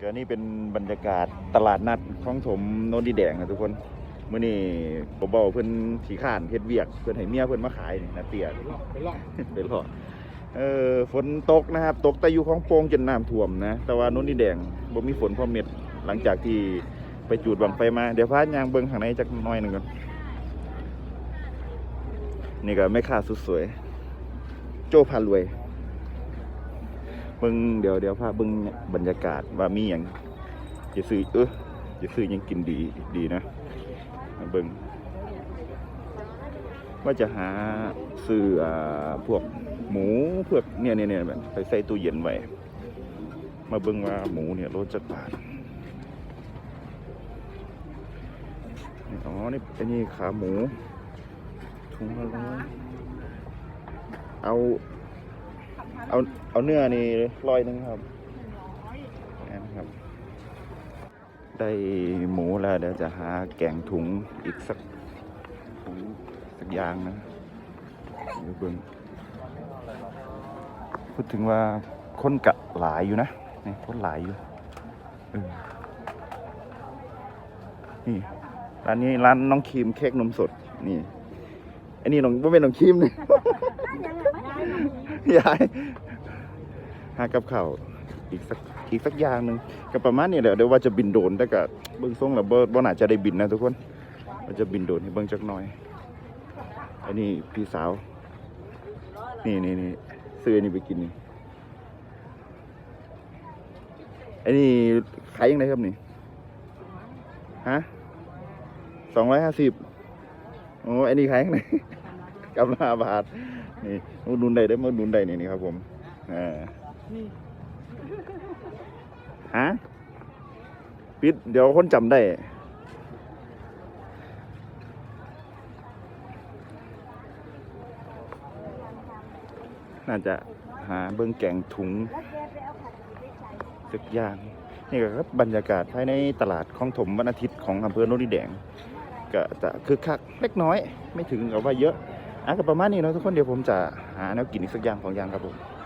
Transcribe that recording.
ก็นี่เป็นบรรยากาศตลาดนัดของถมโนนดีแดงนะทุกคนมื้อนี้บ่เบาเพิ่นขี้ข้านเฮ็ดเวียก เพิ่นให้เมียเพิ่นมาขายนี่นะเตี้ยไปลอกไปลอกไปรอเออฝนตกนะครับ ตกแต่อยู่ของโป่งจนน้ำท่วมนะ แต่ว่าโน้นนี่แดงบ่มีฝนพอเม็ดหลังจากที่ไปจูดบังไฟมา เดี๋ยวพายางเบิ่งข้างในจักหน้อยหนึงก่อนนี่ก็ไม่ค่าสุดสวย โจ้พารวย เบิ่งเดี๋ยวเดี๋ยวพาเบิ่งบรรยากาศว่ามีหยังจะซื้อเออจะซื้อยังกินดีดีนะมาเบิ่งว่าจะหาซื้ออ่าพวกหมูเพวกเนี่ยเนี่ยเนี่ยไปใส่ตู้เย็นไว้มาเบิ่งว่าหมูเนี่ยโลจักบาทอ๋อนี่อันนี้ขาหมูถุงละร้อยเอา เอาเอาเนื้อนี่ร้อยหนึงครับนี่นะครับ ได้หมูแล้วเดี๋ยวจะหาแกงถุงอีกสักถุงสักอย่างนะเดี๋ยวเบิ่งพูดถึงว่าคนกะหลายอยู่นะนี่คนหลายอยู่เออนี่ร้านนี้ร้านน้องครีมเค้กนมสดนี่อันนี้น้องไม่เป็นน้องครีมนี่ ยายหากับเข้าอีกสักอีกสักอย่างหนึ่งก็ประมาณนี้แหละเดี๋ยวว่าจะบินโดนแต่ก็เบื้องทรงแล้วเบิร์บ่น่าจะได้บินนะทุกคนว่าจะบินโดนให้เบิ่งจักหน่อย อันนี้พี่สาว นี่นี่นี่ซื้ออันนี้ไปกินนี่อันนี้ขายยังไงครับนี่ฮะสองร้อยห้าสิบโอ้อันนี้ขายยังไงกำลังบาท นี่มาดุนได้ได้มาดุนได้นี่นี่ครับผมอ่าฮะปิดเดี๋ยวคนจำได้น่าจะหาเบื้องแกงถุงสักอย่างนี่ก็ครับบรรยากาศภายในตลาดของถมวันอาทิตย์ของอำเภอโนนดิแดง ก็จะคึกคักเล็กน้อย ไม่ถึงกับว่าเยอะ อะก็ประมาณนี้เนาะทุกคนเดี๋ยวผมจะหาแนวกินอีกสักอย่างของอย่างครับผม